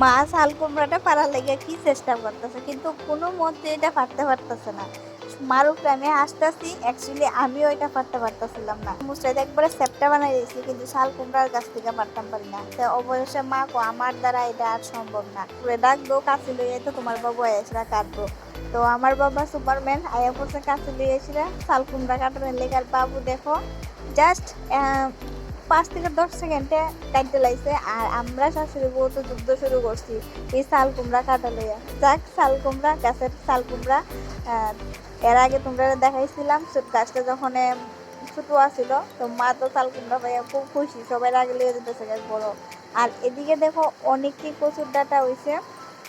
মা শাল কুমড়াটা পারার লেগে কি চেষ্টা করতেছে? কিন্তু কোনো মতে এটা পারতে পারতেছে না। মার উপরে আমি আসতেছি অ্যাকচুয়ালি আমিও এটা পারতে পারতেছিলাম না। মুস্তাইদ একবারে সেপ্টা বানাই দিয়েছি, কিন্তু শাল কুমড়ার গাছ থেকে পারতাম পারি না। তো অবশেষে মা কো, আমার দ্বারা এটা আর সম্ভব না। পুরো ডাকবো কাছে লইয়ে তো তোমার বাবু এসরা কাটবো তো আমার বাবা সুপারম্যান আয়া পড়ছে কাছে লইয়ে শাল কুমড়া কাটানোর লেগে আর বাবু দেখো জাস্ট পাঁচ থেকে দশ সেকেন্ডে কাটতে লাগছে আর আমরা শাশুড়ি বউ তো যুদ্ধ শুরু করছি। এই শাল কুমড়া কাটা লইয়া। যাক শাল কুমড়া গাছের শাল কুমড়া এর আগে তোমরা দেখাইছিলাম গাছটা যখন ছোট আছিল তো মা তো শাল কুমড়া পাইয়া খুব খুশি সবাই আগে লিয়ে যেতেছে গাছ বড়। আর এদিকে দেখো অনেকটি কচুর ডাটা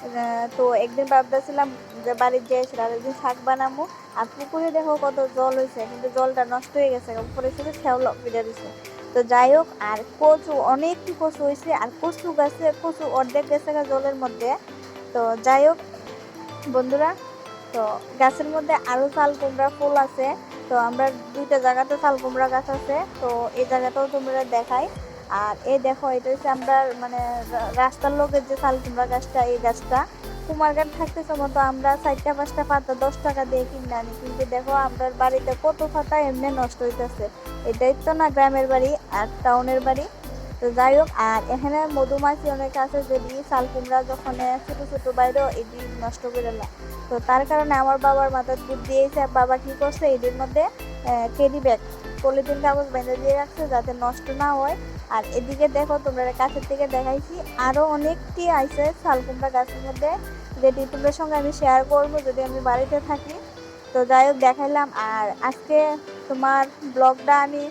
আহ, তো একদিন ভাবতেছিলাম যে বাড়ির যে এসে একদিন শাক বানাবো আর পুকুরে দেখো কত জল হয়েছে কিন্তু জলটা নষ্ট হয়ে গেছে উপরে শুধু শ্যাওলা ফিরে দিছে। তো যাই হোক, আর কচু, অনেকটি কচু হয়েছে, আর কচু গাছে, কচু অর্ধেক গেছে জলের মধ্যে। তো যাই হোক, বন্ধুরা, তো গাছের মধ্যে আরও শাল কুমড়া ফুল আছে। তো আমরা দুইটা জায়গাতে শাল কুমড়া গাছ আছে, তো এই জায়গাটাও তোমরা দেখাই। আর এই দেখো, এটা হচ্ছে আমরা মানে রাস্তার লোকের যে শাল কুমড়া গাছটা, এই গাছটা। কুমারঘাট থাকতেছে মতো আমরা চারটা, পাঁচটা পাতা দশ টাকা দিয়ে কিনে আনি। কিন্তু দেখো আমরা বাড়িতে কত পাতা এমনি নষ্ট হইতেছে। এটাই তো না গ্রামের বাড়ি আর টাউনের বাড়ি। তো যাই হোক, আর এখানে মধুমাছি অনেক আছে যদি শাল কুমড়া যখন ছোট ছোট বাইরেও এটি নষ্ট করে না তো তার কারণে আমার বাবার মাথায় দুধ দিয়েছে বাবা কি করছে এটির মধ্যে কেডি ব্যাগ পলিথিন কাগজ বেঁধে দিয়ে রাখছে যাতে নষ্ট না হয়। আর এদিকে দেখো, তোমরা কাছের থেকে দেখাইছি আরও অনেকটি আইছে শাল কুমড়া গাছের মধ্যে যেটি তোমাদের সঙ্গে আমি শেয়ার করব যদি আমি বাড়িতে থাকি। তো যাই হোক, দেখাইলাম। আর আজকে তোমার ব্লগটা আমি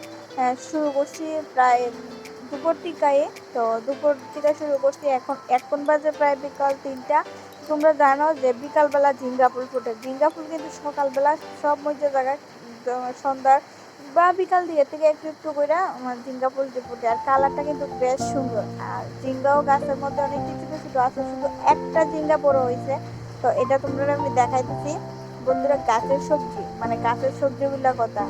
শুরু করছি প্রায় দুপুর টিকায় তো দুপুর টিকা শুরু করছি এখন এক এখন বাজে প্রায় বিকাল তিনটা। তোমরা জানো যে বিকালবেলা ঝিঙ্গা ফুল ফুটে। ঝিঙ্গা ফুল কিন্তু সকালবেলা সব মধ্যে জায়গায় সন্ধ্যার বা বিকাল দিকে থেকে একটু একটু করে আমার ঝিঙ্গা ফুল যে ফুটে। আর কালারটা কিন্তু বেশ সুন্দর। আর ঝিঙ্গাও গাছের মধ্যে অনেক কিছু কিছু আছে, শুধু একটা ঝিঙ্গা বড় হয়েছে তো এটা তোমরা আমি দেখাইতেছি। বন্ধুরা, গাছের সবজি মানে গাছের সবজিগুলা কথা।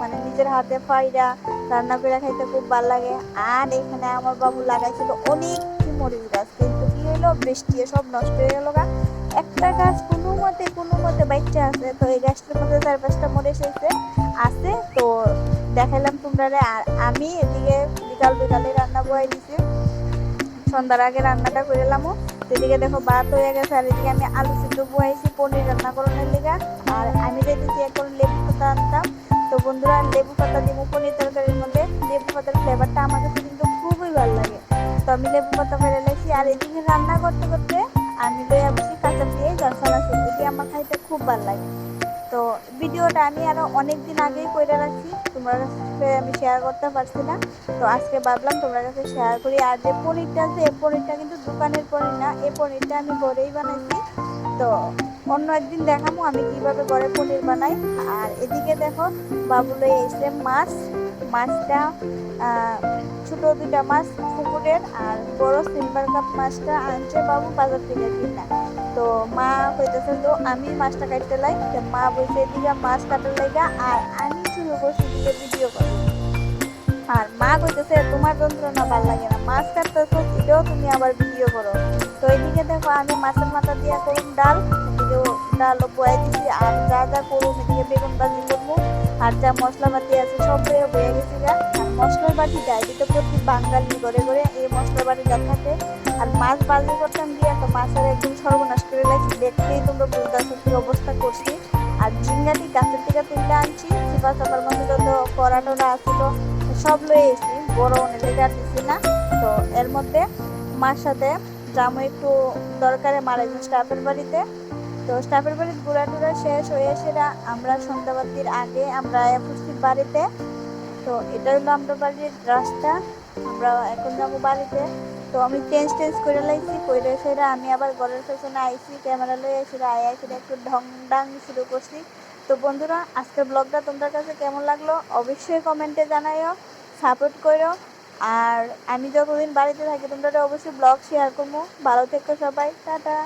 মানে নিজের হাতে পাইরা রান্না করে খাইতে খুব ভালো লাগে। আর এখানে আমার বাবু লাগাইছিল অনেক মরিচ গাছ। কিন্তু কি হলো বৃষ্টি সব নষ্ট হয়ে গেল একটা গাছ মতে কোনো মতে বাচ্চা আছে, তো এই গাছটার মধ্যে চার পাঁচটা মরিচ হয়েছে আছে, তো দেখাইলাম তোমরা আমি এদিকে বিকাল বিকালে রান্না বয়ে দিছি। সন্ধ্যার আগে রান্নাটা করে এলামও। সেদিকে দেখো ভাত হয়ে গেছে, আর এদিকে আমি আলু সিদ্ধ বয়াইছি পনির রান্না করানোর লেগা। আর আমি যেতেছি এখন লেবু পাতা আনতাম। তো বন্ধুরা, লেবু পাতা দিব পনির তরকারির মধ্যে। লেবু পাতার ফ্লেভারটা আমার কাছে কিন্তু খুবই ভালো লাগে। তো আমি লেবু পাতা ফেলে লেছি আর এদিকে রান্না করতে করতে আমি লইয়া বসি কাঁচা দিয়ে জলসলা এটি আমার খাইতে খুব ভালো লাগে। তো ভিডিওটা আমি আরও অনেক দিন আগেই করে রাখছি, তোমার কাছে আমি শেয়ার করতে পারছি না। তো আজকে ভাবলাম তোমার কাছে শেয়ার করি। আর যে পনিরটা আছে, এই পনিরটা কিন্তু দোকানের পনির না, এই পনিরটা আমি ঘরেই বানাইছি। তো অন্য একদিন দেখাবো আমি কীভাবে ঘরে পনির বানাই। আর এদিকে দেখো, বাবুলে এসে মাছ, মাছটা ছোটো দুটা মাছ পুকুরের আর বড় সিলভার কাপ মাছটা আনছে বাবু বাজার থেকে কিনা। তো মা কইতেছে তো, আমি মাছটা কাটতে লাই। মা বলছে, এদিকে মাছ কাটার লাগা আর আমি শুরু করছি দিকে ভিডিও করি। আর মা কইতেছে, তোমার যন্ত্রণা ভালো লাগে না। মাছ কাটতেছো, এটাও তুমি আবার ভিডিও করো। তো এদিকে দেখো, আমি মাছের মাথা দিয়া করুন ডাল এদিকে ডাল বয়ে দিছি আর যা যা করুন এদিকে বেগুন ভাজি করব। আর যা মশলা পাতি আছে, সব বয়ে বয়ে গেছি গা। আর মশলার বাটিটা এদিকে প্রতি বাঙালি করে করে এই মশলার বাটিটা থাকে। আর মাছ বাজি করতাম দিয়ে তো মাছের একদম সর্বনাশ করে লাগছি দেখতেই তোমরা বুঝতে কি অবস্থা করছি। আর ঝিঙ্গাটি গাছের থেকে তুলে আনছি চিপা চাপার মধ্যে যত কড়াটোরা আসছিল সব লয়ে এসেছি। বড় অনেক আর দিছি না। তো এর মধ্যে মার সাথে যাব একটু দরকারে মারা একজন স্টাফের বাড়িতে। তো স্টাফের বাড়ির ঘোরা টুরা শেষ হয়ে সেরা আমরা সন্ধ্যাবাতির আগে আমরা ফুসকির বাড়িতে, তো এটা হলো আমরা বাড়ির রাস্তা, আমরা এখন যাব বাড়িতে। তো আমি চেঞ্জ টেঞ্জ করে লাইছি করে সেরা আমি আবার ঘরের পেছনে আইছি, ক্যামেরা লয়ে সেরা আয়া সেটা একটু ঢং ডাং শুরু করছি। তো বন্ধুরা, আজকের ব্লগটা তোমাদের কাছে কেমন লাগল অবশ্যই কমেন্টে জানাইও সাপোর্ট করো আর আমি যতদিন বাড়িতে থাকি তোমরা অবশ্যই ব্লগ শেয়ার করব। ভালো থেকো সবাই, টাটা।